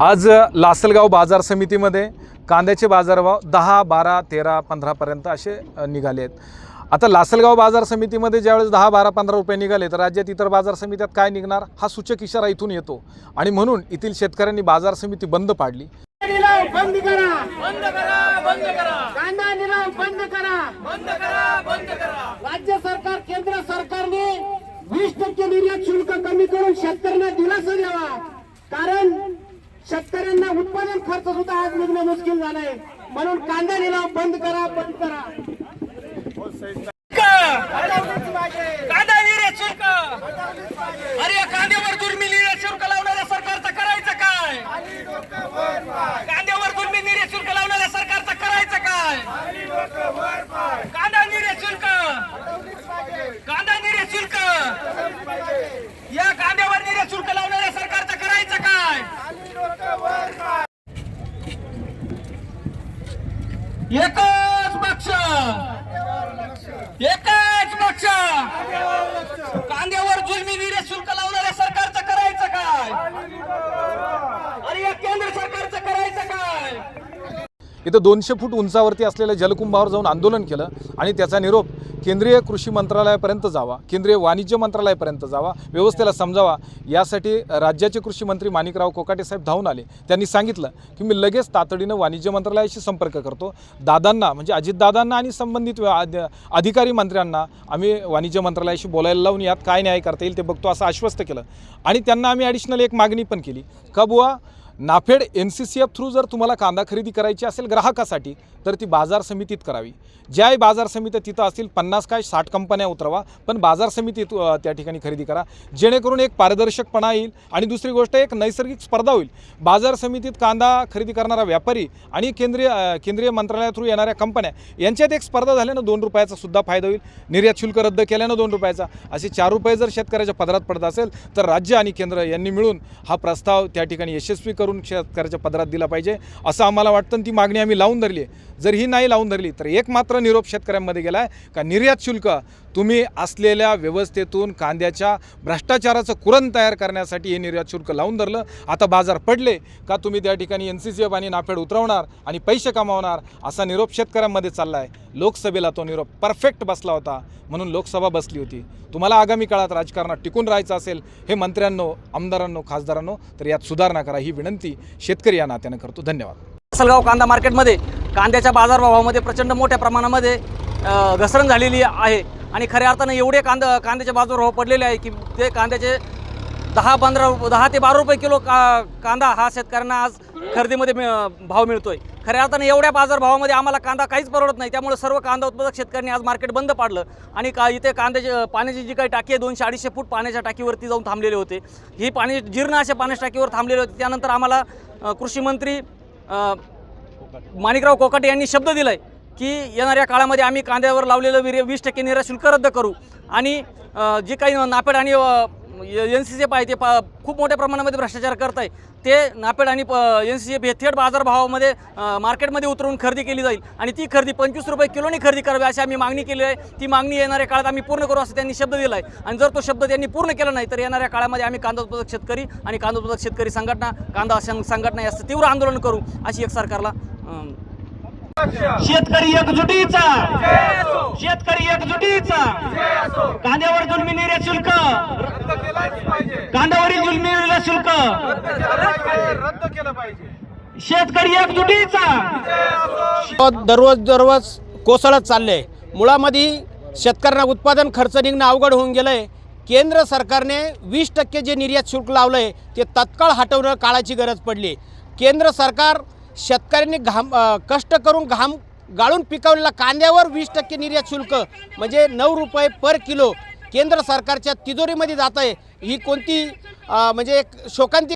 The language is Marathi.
आज लासलगाव बाजार समितीमध्ये कांद्याचे बाजारभाव दहा बारा तेरा पंधरापर्यंत असे निघाले आहेत. आता लासलगाव बाजार समितीमध्ये ज्यावेळेस दहा बारा पंधरा रुपये निघाले तर राज्यात इतर बाजार समित्यात काय निघणार? हा सूचक इशारा इथून येतो. आणि म्हणून येथील शेतकऱ्यांनी बाजार समिती बंद पाडली. निलाव बंद करा. बंद करा बंद करा. कांदा निलाव बंद करा. बंद करा बंद करा. राज्य सरकार केंद्र सरकारने वीस टक्के निर्यात शुल्क कमी करून शेतकऱ्यांना दिलासा द्यावा. कारण शेतकऱ्यांना उत्पादन खर्च सुद्धा आज निघणं मुश्किल झालंय. म्हणून कांदा निलाव बंद करा बंद करा. कांदा अरे कांद्यावर दुर्मी निर्यात शुल्क लावणाऱ्या सरकारचं करायचं काय कांद्यावर दुर्मी निर्यात शुल्क लावणाऱ्या सरकारचं करायचं काय कांदा निर्यात शुल्क कांदा निर्यात शुल्क या कांद्यावर निर्यात शुल्क लावणाऱ्या सरकारचं करायचं काय एकच पक्ष. एकच पक्ष. कांद्यावर जुलमी विरे शुल्क लावणाऱ्या सरकारचं करायचं काय? अरे या केंद्र सरकारचं करायचं काय? इथं दोनशे फूट उंचावरती असलेल्या जलकुंभावर जाऊन आंदोलन केलं आणि त्याचा निरोप केंद्रीय कृषी मंत्रालयापर्यंत जावा केंद्रीय वाणिज्य मंत्रालयापर्यंत जावा व्यवस्थेला समजावा यासाठी राज्याचे कृषी मंत्री माणिकराव कोकाटे साहेब धावून आले. त्यांनी सांगितलं की मी लगेच तातडीनं वाणिज्य मंत्रालयाशी संपर्क करतो. दादांना म्हणजे अजितदादांना आणि संबंधित व्या- अधिकारी मंत्र्यांना आम्ही वाणिज्य मंत्रालयाशी बोलायला लावून यात काय न्याय करता येईल ते बघतो असं आश्वस्त केलं. आणि त्यांना आम्ही ॲडिशनल एक मागणी पण केली. का बुवा NAFED N C C F through जर तुम्हाला कांदा खरेदी करायची असेल ग्राहकासाठी तर ती बाजार समितीत करावी. ज्याही बाजार समित्या तिथं असतील पन्नास काय साठ कंपन्या उतरवा पण बाजार समितीत त्या ठिकाणी खरेदी करा. जेणेकरून एक पारदर्शकपणा येईल आणि दुसरी गोष्ट एक नैसर्गिक स्पर्धा होईल. बाजार समितीत कांदा खरेदी करणारा व्यापारी आणि केंद्रीय केंद्रीय मंत्रालया थ्रू येणाऱ्या कंपन्या यांच्यात एक स्पर्धा झाल्यानं दोन रुपयाचा सुद्धा फायदा होईल. निर्यात शुल्क रद्द केल्यानं दोन रुपयाचा. असे चार रुपये जर शेतकऱ्याच्या पदरात पडत असेल तर राज्य आणि केंद्र यांनी मिळून हा प्रस्ताव त्या ठिकाणी यशस्वी करून शेतकऱ्याच्या पदरात दिला पाहिजे असं आम्हाला वाटतं आणि ती मागणी आम्ही लावून धरली आहे. जर ही नाही लावून धरली तर एक मात्र निरोप शेतकऱ्यांमध्ये गेला आहे. का निर्यात शुल्क तुम्ही असलेल्या व्यवस्थेतून कांद्याच्या भ्रष्टाचाराचं कुरण तयार करण्यासाठी हे निर्यात शुल्क लावून धरलं. आता बाजार पडले का तुम्ही त्या ठिकाणी एन सी सी एफ आणि नाफेड उतरवणार आणि पैसे कमावणार असा निरोप शेतकऱ्यांमध्ये चालला आहे लोकसभेला तो निरोप परफेक्ट बसला होता म्हणून लोकसभा बसली होती. तुम्हाला आगामी काळात राजकारणात टिकून राहायचं असेल हे मंत्र्यांनो आमदारांनो खासदारांनो तर यात सुधारणा करा ही विनंती शेतकरी या नात्यानं करतो. धन्यवाद. असलगाव कांदा मार्केटमध्ये कांद्याच्या बाजारभावामध्ये प्रचंड मोठ्या प्रमाणामध्ये घसरण झालेली आहे. आणि खऱ्या अर्थानं एवढे कांदा बाजूवर हो पडलेले आहे की ते कांद्याचे दहा पंधरा दहा ते बारा रुपये किलो का कांदा हा शेतकऱ्यांना आज खरेदीमध्ये मिळ- भाव आहे खऱ्या अर्थानं एवढ्या बाजारभावामध्ये आम्हाला कांदा काहीच परवडत नाही. त्यामुळे सर्व कांदा उत्पादक शेतकऱ्यांनी आज मार्केट बंद पाडलं आणि का इथे कांद्याची पाण्याची जी काही टाकी आहे दोनशे अडीचशे फूट पाण्याच्या टाकीवरती जाऊन थांबलेले होते. ही पाणी जीर्ण अशा पाण्याच्या टाकीवर थांबलेले होते. त्यानंतर आम्हाला कृषीमंत्री कृषी मंत्री माणिकराव कोकाटे यांनी शब्द दिलाय. की येणाऱ्या काळामध्ये आम्ही कांद्यावर लावलेलं वीर वीस टक्के निराशुल्क रद्द करू. आणि जे काही नापेड आणि एन सी सी एफ आहे ते पा खूप मोठ्या प्रमाणामध्ये भ्रष्टाचार करत आहे ते नापेड आणि एन सी सी एफ हे थेट बाजारभावामध्ये मार्केटमध्ये उतरून खरेदी केली जाईल. आणि ती खरेदी पंचवीस रुपये किलोने खरेदी करावी अशी आम्ही मागणी केली आहे. ती मागणी येणाऱ्या काळात आम्ही पूर्ण करू असं त्यांनी शब्द दिला आहे. आणि जर तो शब्द त्यांनी पूर्ण केला नाही तर येणाऱ्या काळामध्ये आम्ही कांदा उत्पादक शेतकरी आणि कांदा उत्पादक शेतकरी संघटना कांदा संघटना याचं तीव्र आंदोलन करू अशी एक सरकारला शेतकरी एकजुटीचा. शेतकरी एकजुटीचा. कांद्यावर जुलमी निर्यात शुल्क. कांद्यावरील जुलमी निर्यात शुल्क. शेतकरी एकजुटीचा. दररोज दररोज कोसळत चालले मुळामध्ये शेतकऱ्यांना उत्पादन खर्च निघणं अवघड होऊन गेलंय. केंद्र सरकारने वीस टक्के जे निर्यात शुल्क लावलं आहे ते तत्काळ हटवणं काळाची गरज पडली. केंद्र सरकार शेतकऱ्यांनी घाम कष्ट करून घाम गाळून पिकवलेला कांद्यावर वीस टक्के निर्यात शुल्क म्हणजे नऊ रुपये पर किलो केंद्र सरकारच्या तिजोरीमध्ये जात आहे ही कोणती म्हणजे एक शोकांती